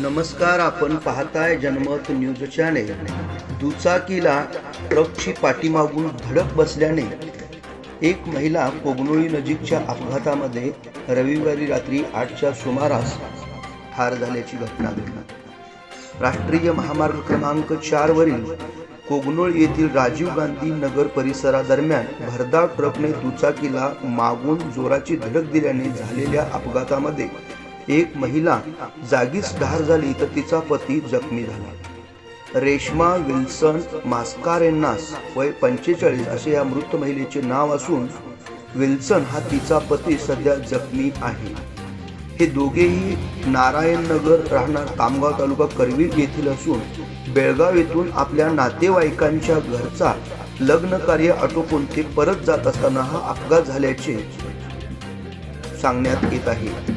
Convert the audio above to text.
नमस्कार आपण पाहताय जनमत न्यूज चॅनेल. दुचाकीला ट्रकची पाठीमागून धडक बसल्याने एक महिला कोगनोळी नजीकच्या अपघातामध्ये रविवारी रात्री आठच्या सुमारास ठार झाल्याची घटना घडली. राष्ट्रीय महामार्ग क्रमांक चारवरील कोगनोळ येथील राजीव गांधी नगर परिसरादरम्यान भरधाव ट्रकने दुचाकीला मागून जोराची धडक दिल्याने झालेल्या अपघातामध्ये एक महिला जागीच ठार झाली तर तिचा पती जखमी झाला. रेश्मा विल्सन मास्कारेन्नास वय पंचेचाळीस असे या मृत महिलेचे नाव असून विल्सन हा तिचा पती सध्या जखमी आहे. हे दोघेही नारायणनगर राहणार कामगाव तालुका करवीर येथील असून बेळगाव येथून आपल्या नातेवाईकांच्या घरचा लग्न कार्य आटोपून ते परत जात असताना हा अपघात झाल्याचे सांगण्यात येत आहे.